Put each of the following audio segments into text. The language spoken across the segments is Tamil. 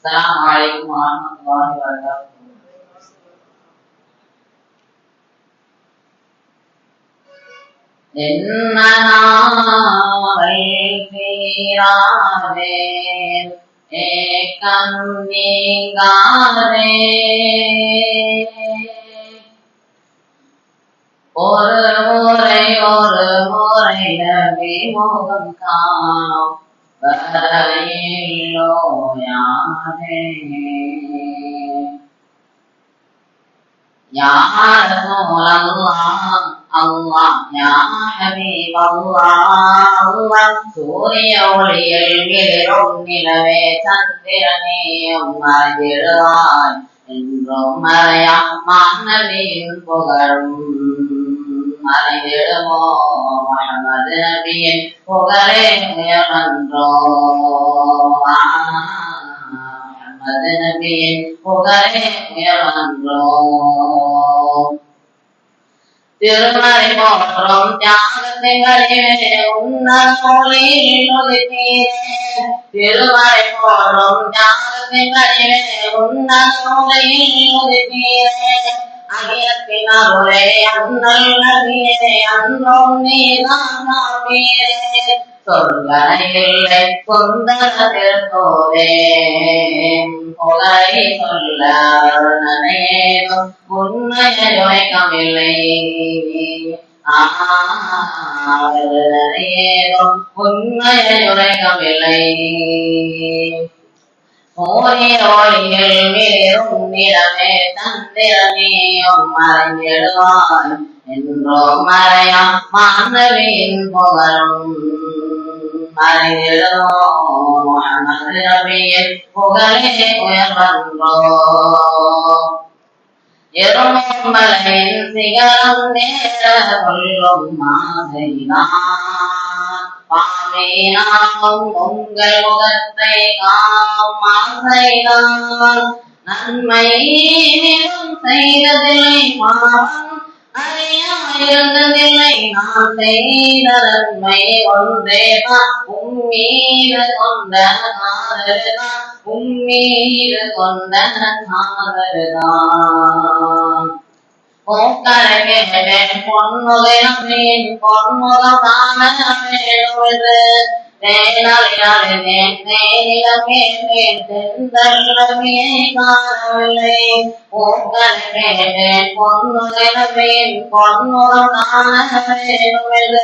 السلام عليكم ورحمة الله وبركاته ஏக்கம் நீங்காதே ஒரு முறை ஒரு முறை நபி முகம் காணோம் வரையிலோ யாரே يا رسول الله الله يا حبيب الله الله சூரிய ஒளியில் விழும் நிலவே சந்திரனேயும் மறைவிடுவாய் என்றும் மறையா மாநபியின் புகழும் மறைந்திடுமோ முகமது நபியின் புகழே உயர்வன்றோ முகமது நபியின் புகழே உயர்வன்றோ திருமறை போற்றும் தியாகத்திலே உன்னொழியில் ஒதுக்கீரே திருமறை போற்றும் தியாகத்திலே உன்னொழியில் ஒதுக்கீரே அகிலத்தின் அருளே அண்ணல் நபியே அன்றும் நீதான் காப்பீரே சொல்லை கொந்தனதில் போதே புகழை சொல்ல அருணனேதும் உண்மையை உரைக்கவில்லை ஆனேதும் உண்மையை உரைக்கவில்லை നിറമേ ஒளியில் மீறும் நிறமே தந்திரமேயும் மறைந்திடுவான் என்றோ மறையா மாணவியின் புகழும் மறைந்திடுவோ முகமது நபியின் புகழே உயர்வன்றோ எருமலையின் சிகரம் நேர கொள்ளும் மாதிரிதான் பாமேனாகும் உங்கள் முகத்தை காம் ஆசைதான் நன்மை நிறம் செய்ததில்லை பாவம் அறியாயிருந்ததில்லை நான் செய்த நன்மை ஒன்றேதான் உம்மீது கொண்ட காதல்தான் உம்மீது கொண்ட காதல்தான் போக்கரகேன் பொன்முகையின் பொன்முகமான வேணுவது தேனாலே காணவில்லை போக்கரகேன் பொன்முகையின் பொன்முகமான காணவில்லை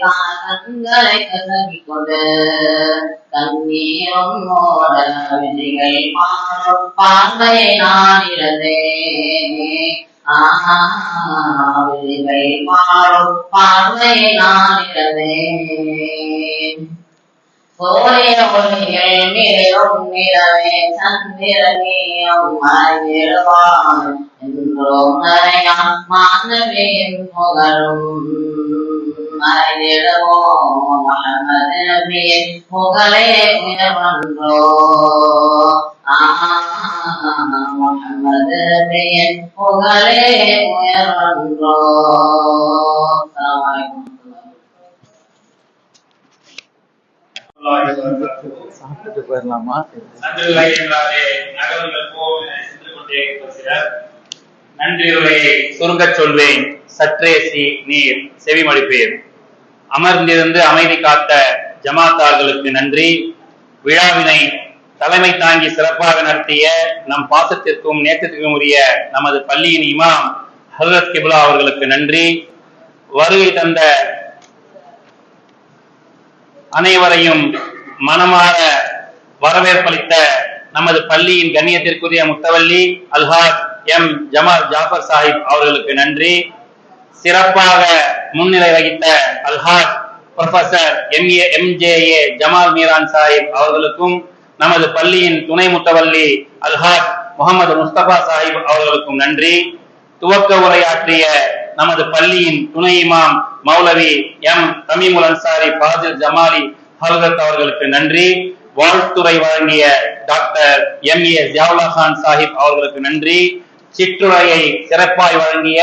காலங்களை கசகிக் கொண்டு தண்ணீரும் ஓட விதிகள் மாறும் நான் இருந்தே ஆஹா விதிகள் மாறும் பார்வையை நாடிறதே சூரிய ஒளியில் மிகவும் மாணவியின் புகழும் மறைவிடுவோ முகமது நபியின் புகழே உயர்வன்றோ முகமது நபியின் புகழே உயர்வன்றோ போயிடலாமா நன்றி உரையை சுருங்கச் சொல்வேன். சற்றே நீர் நீர் செவிமடிப்பீர் அமர்ந்திருந்து அமைதி காத்த ஜமாத்தார்களுக்கு நன்றி. விழாவினை தலைமை தாங்கி சிறப்பாக நடத்திய நம் பாசத்திற்கும் நேற்றத்திற்கும் உரிய நமது பள்ளியின் இமாம் ஹசரத் கிபுலா அவர்களுக்கு நன்றி. வருகை தந்த அனைவரையும் மனமாற வரவேற்பளித்த நமது பள்ளியின் கண்ணியத்திற்குரிய முத்தவல்லி அல்ஹாத் எம். ஜமால் ஜாஃபர் சாஹிப் அவர்களுக்கு நன்றி. சிறப்பாக முன்னிலை வகித்த Alhaj professor M A M J A Jamal Meeran Sahib அவர்களுக்கும் நமது பள்ளியின் துணை முத்தவல்லி அல்ஹாஜ் முகமது முஸ்தபா சாஹிப் அவர்களுக்கும் நன்றி. துவக்க உரையாற்றிய நமது பள்ளியின் துணை இமாம் மௌலவி எம் தமிமுல் அன்சாரி பாதில் ஜமாலி ஹல்கத் அவர்களுக்கு நன்றி. வாழ்த்துறை வழங்கிய doctor M A Ziaullah Khan Sahib அவர்களுக்கு நன்றி. சிற்றுரையை சிறப்பாய் வழங்கிய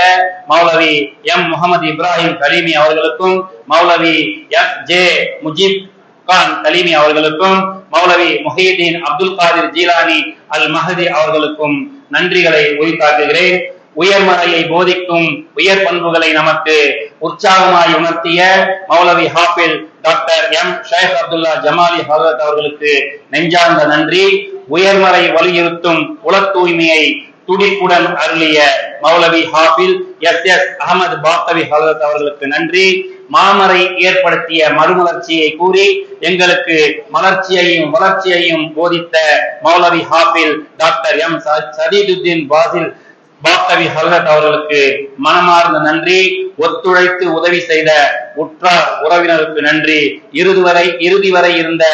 மௌலவி எம். முகமது இப்ராஹிம் கலீமி அவர்களுக்கும் மௌலவி எஸ் ஜே. முஜிப் கான் கலீமி அவர்களுக்கும் மௌலவி முஹீதீன் அப்துல் காதிர் ஜீலானி அல் மஹதி அவர்களுக்கும் நன்றிகளை உரித்தாக்குகிறேன். உயர்மறையை போதிக்கும் உயர் பண்புகளை நமக்கு உற்சாகமாய் உணர்த்திய மௌலவி ஹாஃபில் டாக்டர் எம். ஷேக் அப்துல்லா ஜமாலி ஹசரத் அவர்களுக்கு நெஞ்சார்ந்த நன்றி. உயர்மறை வலியுறுத்தும் உல தூய்மையை துடிப்புடன் அருளிய மௌலவி ஹாஃபில் எஸ் எஸ் அகமது பாத்தவி ஹசரத் அவர்களுக்கு நன்றி. மாமரை ஏற்படுத்திய மறுமலர்ச்சியை கூறி எங்களுக்கு மலர்ச்சியையும் வளர்ச்சியையும் போதித்த மௌலவி ஹாஃபில் டாக்டர் எம் ச- பாசில் பாத்தவி ஹல்ரத் அவர்களுக்கு மனமார்ந்த நன்றி. ஒத்துழைத்து உதவி செய்த உற்றார் உறவினருக்கு நன்றி. இறுதி வரை இறுதி வரை இருந்த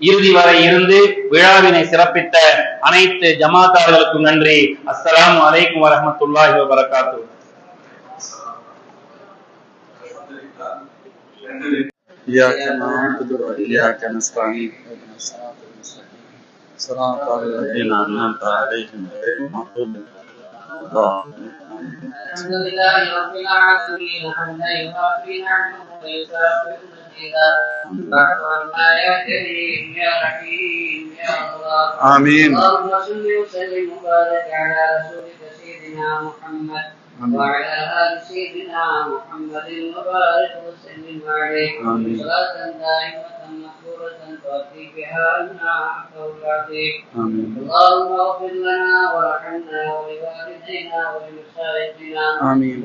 இறுதி வரை இருந்து விழாவினை சிறப்பித்த அனைத்து ஜமாத்தார்களுக்கும் நன்றி அஸ்ஸலாமு அலைக்கும் வரஹ்மத்துல்லாஹி வபரகாத்துஹு إياك نعبد وإياك نستعين اهدنا الصراط المستقيم صراط الذين أنعمت عليهم غير المغضوب عليهم ولا الضالين. الحمد لله رب العالمين حمدا يوافي نعمه ويكافئ آمین. آمین. آمین.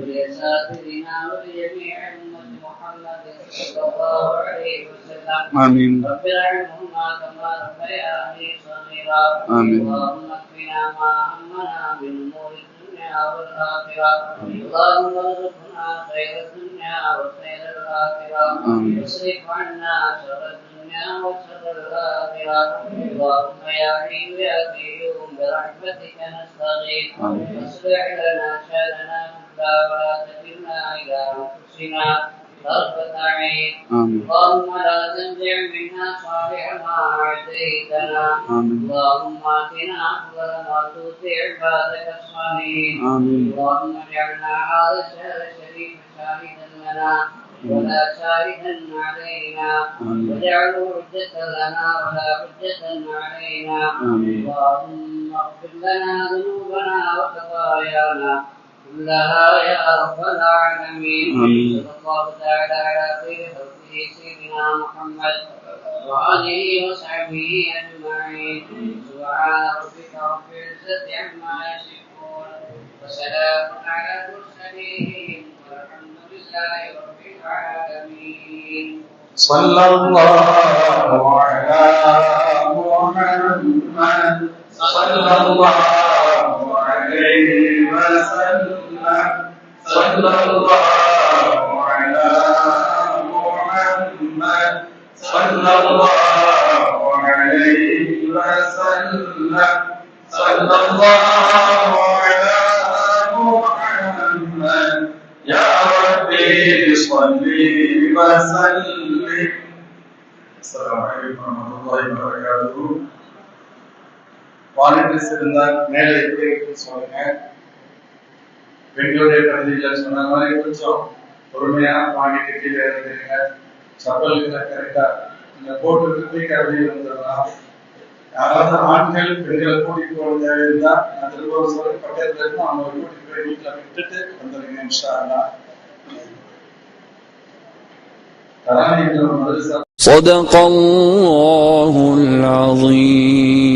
صلى الله عليه وسلم آمين رب ارحمهما كما ربياني صغيرا آمين. اللهم اكفنا ما همنا من امور الدنيا والاخره اللهم ارزقنا خير الدنيا وخير الاخره آمين. واصرف عنا شر الدنيا وشر الاخره اللهم يا حي يا قيوم برحمتك نستغيث آمين. اصلح لنا شاننا كله ولا تكلنا إلى انفسنا طرفة عين آمين. اللهم لا تنزع منا صالح ما اعطيتنا آمين. اللهم اتنا افضل ما تؤتي عبادك الصالحين. اللهم اجعلنا هذا الشهر الشريف شاهدا لنا ولا شاهدا علينا. واجعله حجة لنا ولا حجة علينا. اللهم اغفر لنا ذنوبنا وخطايانا. كلها يا رب العالمين. صلى الله تعالى على خير خلقه سيدنا محمد وآله وصحبه أجمعين سبحان ربك رب العزة عما يصفون وسلام على المرسلين والحمد لله رب العالمين صلى الله على محمد صلى الله عليه صلى الله على محمد صلى الله عليه وسلم صلى الله على محمد يا ربي صل وسلم السلام عليكم ورحمة الله وبركاته வாலண்டியர்ஸ் இருந்தால் மேலே எப்படி இருக்குன்னு சொல்லுங்க பெண்களுடைய கவிதைகள் சொன்ன மாதிரி கொஞ்சம் பொறுமையா வாங்கிட்டு கீழே இருந்துருங்க சப்பல்களை கரெக்டா இந்த போட்டு போய் கவிதை வந்துடலாம் யாராவது ஆண்கள் பெண்களை கூட்டிட்டு போக தேவையிருந்தா நான் திரும்ப சொல்ல பக்கத்துல இருக்கும் அவங்க கூட்டிட்டு போய் வீட்டுல விட்டுட்டு வந்துருங்க இன்ஷா அல்லாஹ் தராணிகள் மதரசா صدق الله العظيم